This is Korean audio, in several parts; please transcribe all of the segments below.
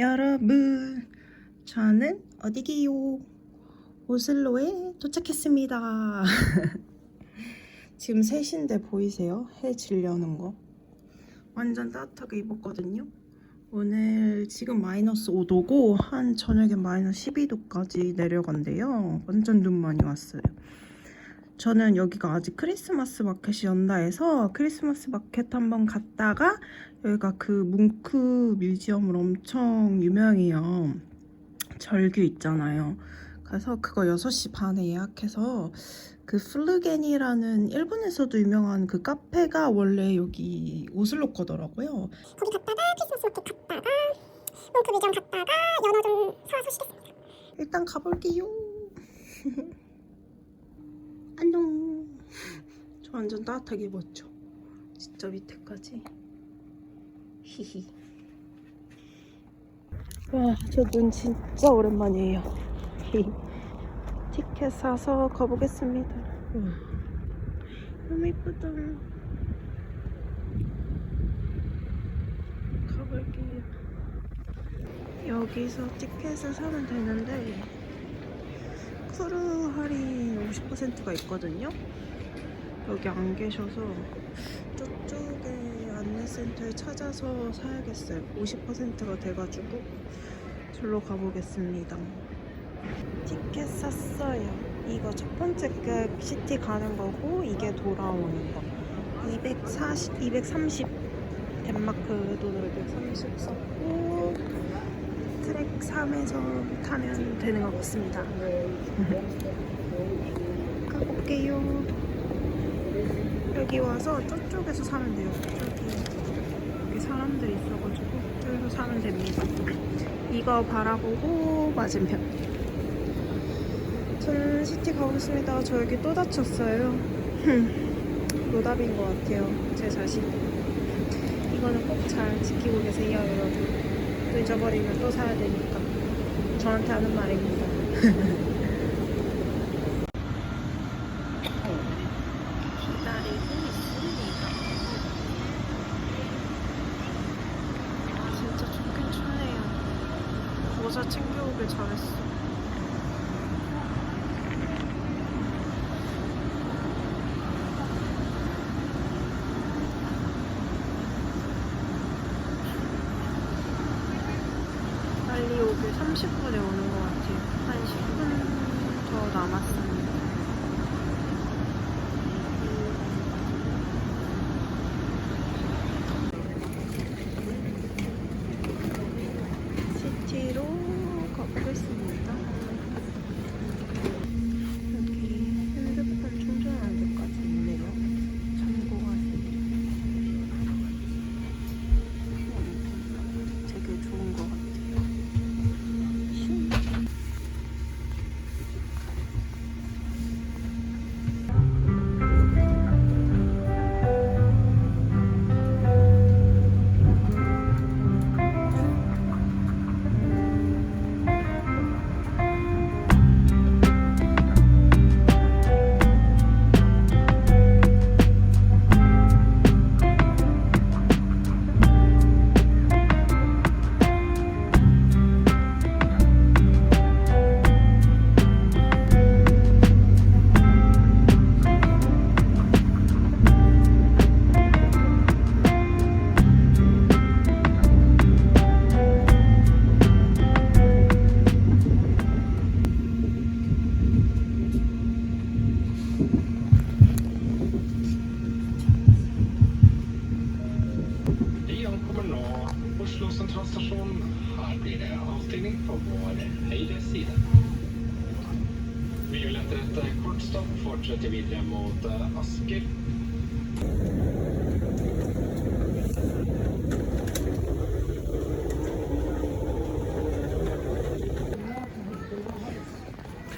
여러분 저는 어디게요? 오슬로에 도착했습니다. 지금 3시인데 보이세요? 해 질려는 거. 완전 따뜻하게 입었거든요. 오늘 지금 마이너스 5도고 한 저녁에 마이너스 12도까지 내려간대요. 완전 눈 많이 왔어요. 저는 여기가 아직 크리스마스 마켓이 연다 해서 크리스마스 마켓 한번 갔다가 여기가 그 뭉크 뮤지엄으로 엄청 유명해요. 절규 있잖아요. 그래서 그거 6시 반에 예약해서 그 플르겐이라는 일본에서도 유명한 그 카페가 원래 여기 오슬로 거더라고요. 거기 갔다가 크리스마스 마켓 갔다가 몽크 미장 갔다가 연어 좀 사와서 시켰습니다. 일단 가볼게요. 안녕. 저 완전 따뜻하게 입었죠. 진짜 밑에까지. 히히. 와, 저 눈 진짜 오랜만이에요. 티켓 사서 가보겠습니다. 와, 너무 이쁘다. 가볼게요. 여기서 티켓을 사면 되는데 크루 할인 50%가 있거든요. 여기 안 계셔서 저쪽에 안내센터에 찾아서 사야겠어요. 50%가 돼가지고 절로 가보겠습니다. 티켓 샀어요. 이거 첫 번째 그 시티 가는 거고 이게 돌아오는 거. 240, 230 덴마크 돈으로 230 썼고 3에서 타면 되는 것 같습니다. 가볼게요. 여기 와서 저쪽에서 사면 돼요. 저기 여기 사람들이 있어가지고 저기서 사면 됩니다. 이거 바라보고 맞은편. 저는 시티 가보겠습니다. 저 여기 또 다쳤어요. 노답인 것 같아요. 제 자신. 이거는 꼭 잘 지키고 계세요, 여러분. 또 잊어버리면 또 사야 되니까. 저한테 하는 말입니다. 기다리고 있습니다. 아, 진짜 춥긴 춥네요. 모자 챙겨오길 잘했어. 오길 30분에 오는 것 같아요. 한 10분 더 남았습니 utfylling på vår høyre side. Vi vil etter et kort stopp fortsette videre mot eh, Asker.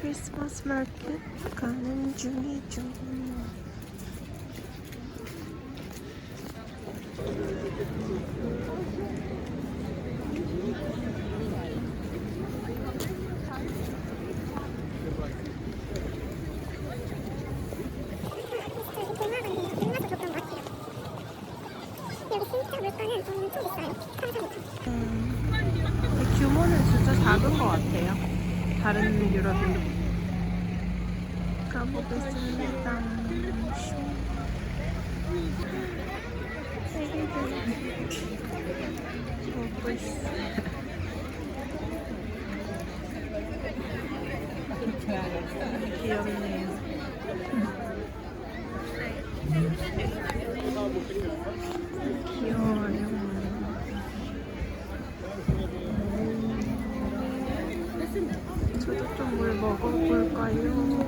Christmas market coming June, June. 작은 것 같아요. 다른 유럽인 가보겠습니다. 먹고 있어. 귀엽네요. 좀뭘 먹어볼까요?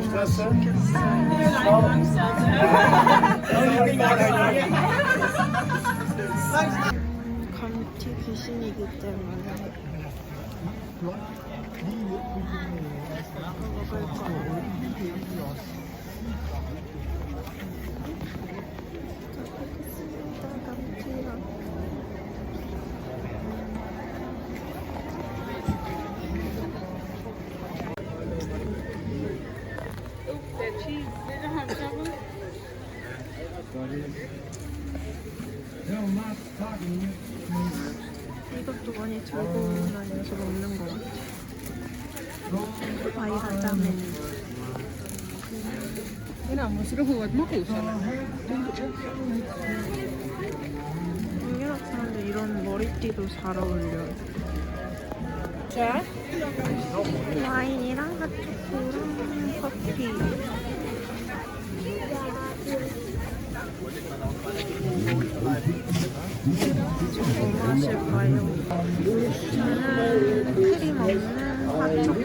시켰어요. 감튀 귀신이기 때문에 먹을 거예요. 먹겠습니다. 감튀랑 이것도 많이 들고 다녀서 먹는 것 같아. 사람들 이런 머리띠도 잘 어울려요. 와인이랑 핫초코랑 커피. 뭐 마실까요? 저는 크림 없는 핫초코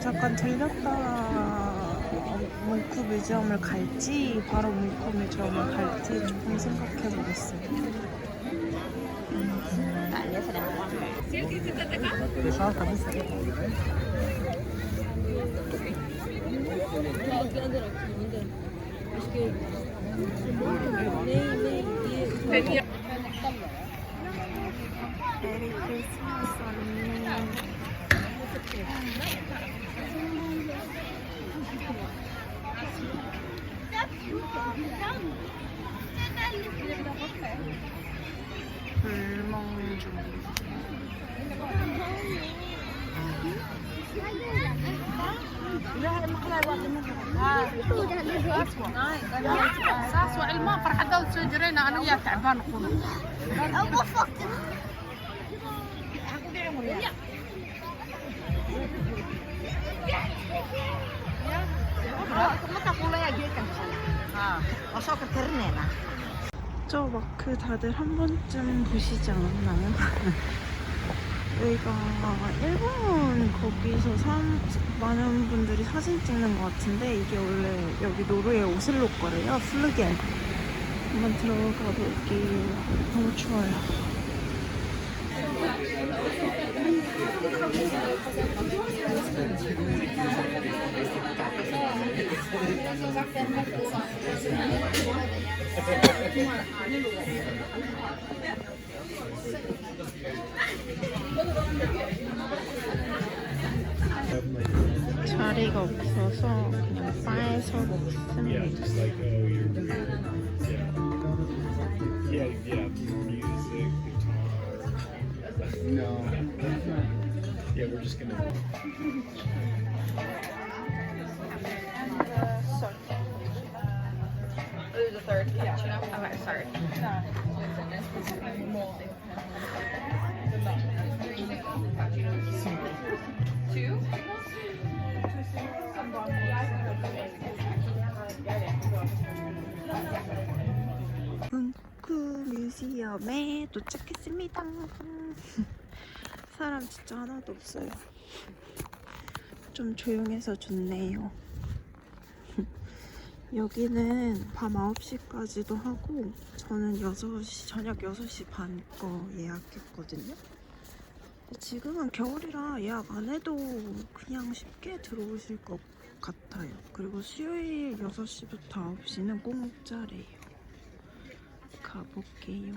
잠깐 들렸다 물쿠 뮤지엄을 갈지 바로 물쿠 뮤지엄을 갈지 조금 생각해 보겠어요. 메리 크리스마스 언니. اسوء الماء فرحة وسجرينا انا وياه تعبان خلق 저 마크 다들 한 번쯤 보시지 않았나요? 여기가 일본 거기서 사, 많은 분들이 사진 찍는 것 같은데 이게 원래 여기 노르웨이 오슬로 거래요. 플루겐. 한번 들어가 볼게요. 너무 추워요. 자리가 없어서 그냥 바에서 먹습니다. Yeah, just gonna. the third cappuccino. Okay, sorry. Two. 문쿠 뮤지엄에 도착했습니다. 사람 진짜 하나도 없어요. 좀 조용해서 좋네요. 여기는 밤 9시까지도 하고 저는 6시, 저녁 6시 반 거 예약했거든요. 지금은 겨울이라 예약 안 해도 그냥 쉽게 들어오실 것 같아요. 그리고 수요일 6시부터 9시는 공짜래요. 가볼게요.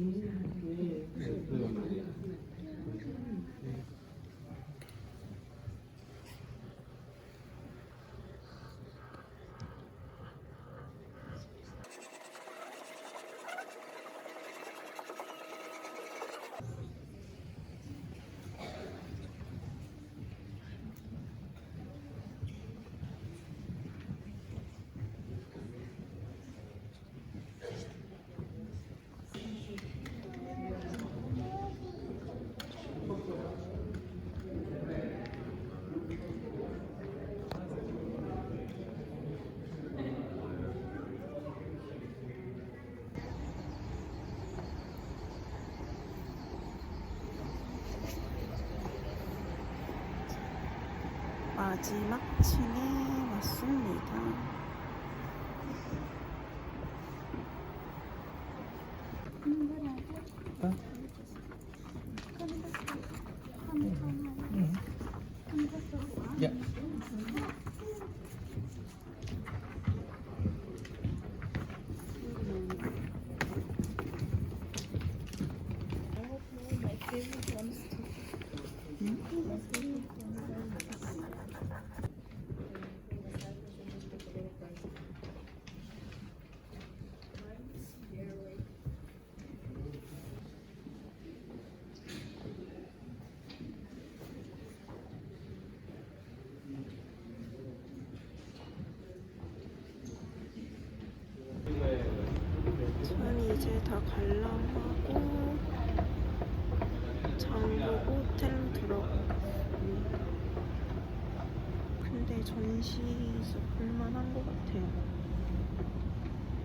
Amen. 마지막 층에 왔습니다. 저는 이제 다 관람하고 장 보고 호텔 들어갔습니다. 근데 전시 있어 볼만한 것 같아요.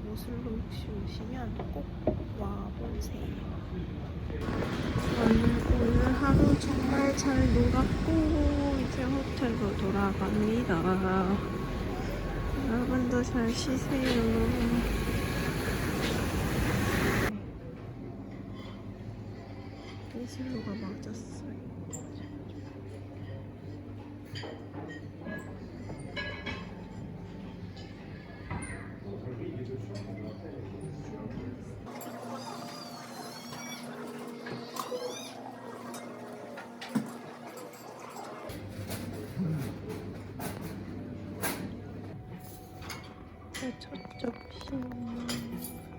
모슬로 혹시 오시면 꼭 와보세요. 저는 오늘 하루 정말 잘 놀았고 이제 호텔로 돌아갑니다. 여러분도 잘 쉬세요. 오슬로가 맞았어요. 첫 접시.